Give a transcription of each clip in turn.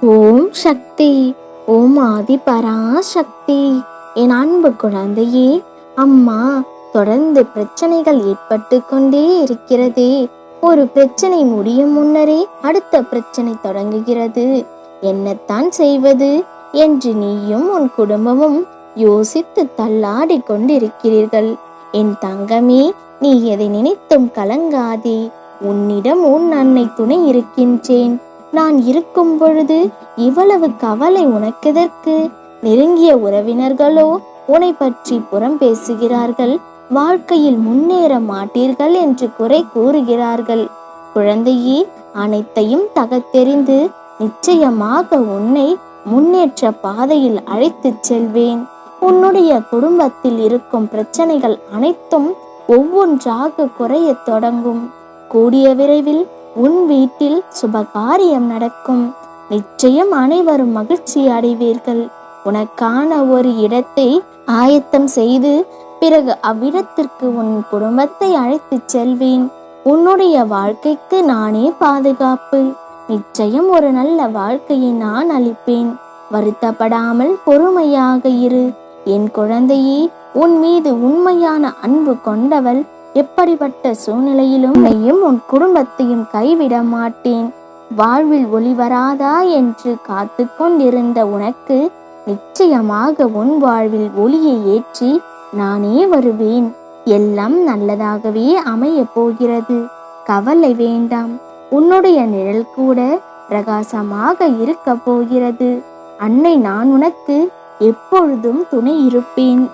ஓம் சக்தி ஓம் ஆதி பராசக்தி என் அன்பு குழந்தையே அம்மா தொடர்ந்து பிரச்சனைகள் ஏற்பட்டு கொண்டே இருக்கிறதே. ஒரு பிரச்சனை முடியும் முன்னரே அடுத்த பிரச்சனை தொடங்குகிறது. என்னத்தான் செய்வது? என்று நீயும் உன் குடும்பமும் யோசித்து தள்ளாடி கொண்டிருக்கிறீர்கள். என் தங்கமே நீ எதை நினைத்தும் கலங்காதே. உன்னிடம் உன் அன்னை துணை இருக்கின்றேன். நான் இருக்கும் பொழுது இவ்வளவு கவலை உனக்கெதற்கு? நெருங்கிய உறவினர்களோ உன்னை பற்றி புறம் பேசுகிறார்கள் வாழ்க்கையில் முன்னேற மாட்டீர்கள் என்று குறை கூறுகிறார்கள். குழந்தையே அனைத்தையும் தகத்தெறிந்து நிச்சயமாக உன்னை முன்னேற்ற பாதையில் அழைத்துச் செல்வேன். உன்னுடைய குடும்பத்தில் இருக்கும் பிரச்சனைகள் அனைத்தும் ஒவ்வொன்றாக குறையத் தொடங்கும். கூடிய விரைவில் உன் வீட்டில் சுபகாரியம் நடக்கும். நிச்சயம் அனைவரும் மகிழ்ச்சி அடைவீர்கள். உனக்கான ஒரு இடத்தை ஆயத்தம் செய்து பிறகு அவ்விடத்திற்கு உன் குடும்பத்தை அழைத்துச் செல்வேன். உன்னுடைய வாழ்க்கைக்கு நானே பாதுகாப்பு. நிச்சயம் ஒரு நல்ல வாழ்க்கையை நான் அளிப்பேன். வருத்தப்படாமல் பொறுமையாக இரு. என் குழந்தையே உன் மீது உண்மையான அன்பு கொண்டவள். எப்படிப்பட்ட சூழ்நிலையிலும் நீயும் உன் குடும்பத்தையும் கைவிட மாட்டேன். வாழ்வில் ஒளி வராதா என்று காத்து கொண்டிருந்த உனக்கு நிச்சயமாக உன் வாழ்வில் ஒளியை ஏற்றி நானே வருவேன். எல்லாம் நல்லதாகவே அமையப் போகிறது. கவலை வேண்டாம். உன்னுடைய நிழல் கூட பிரகாசமாக இருக்க போகிறது. அன்னை நான் உனக்கு எப்பொழுதும் துணை இருப்பேன்.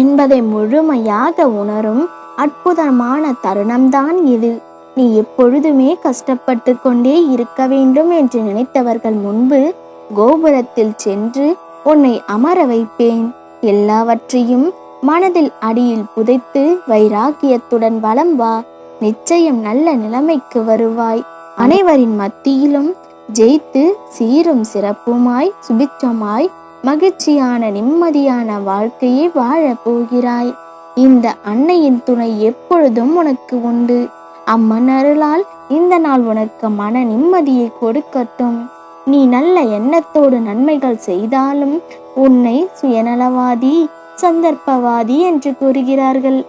என்பதை முழுமையாக உணரும் அற்புதமான தருணம்தான் இது. நீ எப்பொழுதுமே கஷ்டப்பட்டு கொண்டே இருக்க வேண்டும் என்று நினைத்தவர்கள் முன்பு கோபுரத்தில் சென்று உன்னை அமர வைப்பேன். எல்லாவற்றையும் மனதில் அடியில் புதைத்து வைராக்கியத்துடன் வலம் வா. நிச்சயம் நல்ல நிலைமைக்கு வருவாய். அனைவரின் மத்தியிலும் ஜெயித்து சீரும் சிறப்புமாய் சுபிச்சமாய் மகிழ்ச்சியான நிம்மதியான வாழ்க்கையை வாழப் போகிறாய். இந்த அன்னையின் துணை எப்பொழுதும் உனக்கு உண்டு. அம்மன் அருளால் இந்த நாள் உனக்கு மன நிம்மதியை கொடுக்கட்டும். நீ நல்ல எண்ணத்தோடு நன்மைகள் செய்தாலும் உன்னை சுயநலவாதி சந்தர்ப்பவாதி என்று கூறுகிறார்கள்.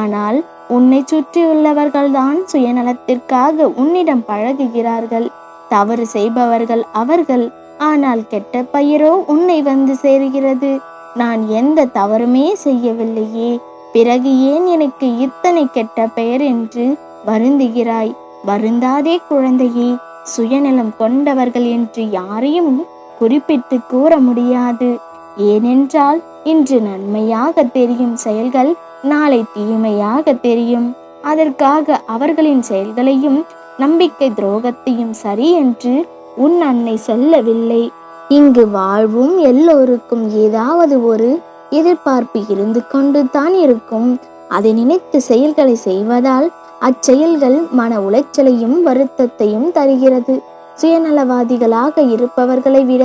ஆனால் உன்னை சுற்றியுள்ளவர்கள்தான் சுயநலத்திற்காக உன்னிடம் பழகுகிறார்கள். தவறு செய்பவர்கள் அவர்கள் ஆனால் கெட்ட பயிரோ உன்னை வந்து சேருகிறது. நான் எந்த தவறுமே செய்யவில்லையே. பிறகு ஏன் எனக்கு இத்தனை கெட்ட பெயர் என்று வருந்துகிறாய்? வருந்தாதே குழந்தையே சுயநலம் கொண்டவர்கள் என்று யாரையும் குறிப்பிட்டு கூற முடியாது. ஏனென்றால் இன்று நன்மையாக தெரியும் செயல்கள் நாளை தீமையாக தெரியும். அதற்காக அவர்களின் செயல்களையும் நம்பிக்கை துரோகத்தையும் சரி என்று உன் அன்னை சொல்லவில்லை. இங்கு வாழ்வும் எல்லோருக்கும் ஏதாவது ஒரு எதிர்பார்ப்பு இருந்து கொண்டு தான் இருக்கும். அதை நினைத்து செயல்களை செய்வதால் அச்செயல்கள் மன உளைச்சலையும் வருத்தத்தையும் தருகிறது. சுயநலவாதிகளாக இருப்பவர்களை விட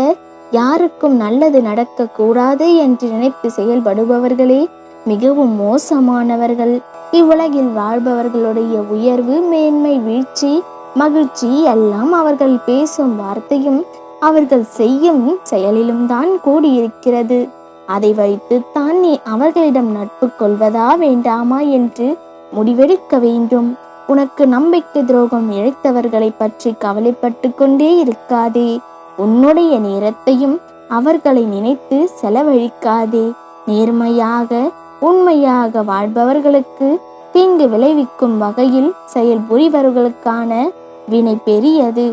யாருக்கும் நல்லது நடக்க கூடாது என்று நினைத்து செயல்படுபவர்களே மிகவும் மோசமானவர்கள். இவ்வுலகில் வாழ்பவர்களுடைய உயர்வு மேன்மை வீழ்ச்சி மகிழ்ச்சி எல்லாம் அவர்கள் பேசும் வார்த்தையும் அவர்கள் செய்யும் செயலிலும் தான் கூடியிருக்கிறது. அதை வைத்துத்தான் நீ அவர்களிடம் நட்பு கொள்வதா வேண்டாமா என்று முடிவெடுக்க வேண்டும். உனக்கு நம்பிக்கை துரோகம் இழைத்தவர்களை பற்றி கவலைப்பட்டு கொண்டே இருக்காதே. உன்னுடைய நேரத்தையும் அவர்களை நினைத்து செலவழிக்காதே. நேர்மையாக உண்மையாக வாழ்பவர்களுக்கு தீங்கு விளைவிக்கும் வகையில் செயல்புரிபவர்களுக்கான வினை பெரியது.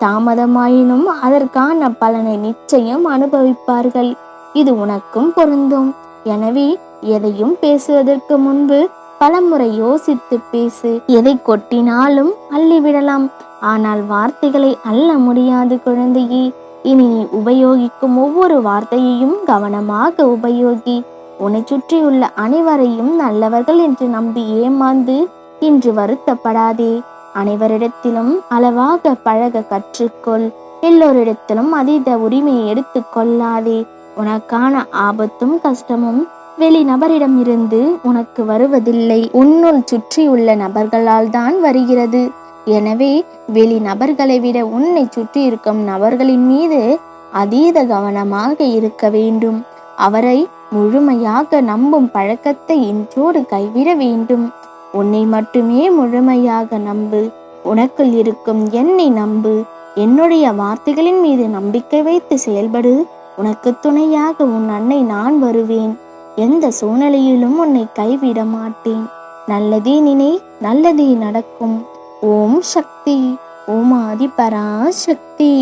தாமதமாயினும் அதற்கான பலனை நிச்சயம் அனுபவிப்பார்கள். இது உனக்கும் பொருந்தும். எனவே எதையும் பேசுவதற்கு முன்பு பலமுறை யோசித்து பேசு. எதை கொட்டினாலும் அள்ளிவிடலாம் ஆனால் வார்த்தைகளை அள்ள முடியாது குழந்தையே. இனி நீ உபயோகிக்கும் ஒவ்வொரு வார்த்தையையும் கவனமாக உபயோகி. உன்னை சுற்றியுள்ள அனைவரையும் நல்லவர்கள் என்று நம்பி ஏமாந்து இன்று வருத்தப்படாதே. அனைவரிடத்திலும் அளவாக பழக கற்றுக்கொள். எல்லோரிடத்திலும் அதீத உரிமையை எடுத்துக்கொள்ளாதே கொள்ளாதே. உனக்கான ஆபத்தும் கஷ்டமும் வெளி நபரிடம் இருந்து உனக்கு வருவதில்லை. உன்னுள் சுற்றியுள்ள நபர்களால் தான் வருகிறது. எனவே வெளி நபர்களை விட உன்னை சுற்றி இருக்கும் நபர்களின் மீது அதீத கவனமாக இருக்க வேண்டும். அவரை முழுமையாக நம்பும் பழக்கத்தை இன்றோடு கைவிட வேண்டும். உன்னை மட்டுமே முழுமையாக நம்பு. உனக்குள் இருக்கும் என்னை நம்பு. என்னுடைய வார்த்தைகளின் மீது நம்பிக்கை வைத்து செயல்படு. உனக்கு துணையாக உன் அன்னை நான் வருவேன். எந்த சூழ்நிலையிலும் உன்னை கைவிட மாட்டேன். நல்லதே நினை நல்லதே நடக்கும். ஓம் சக்தி ஓம் ஆதி பராசக்தி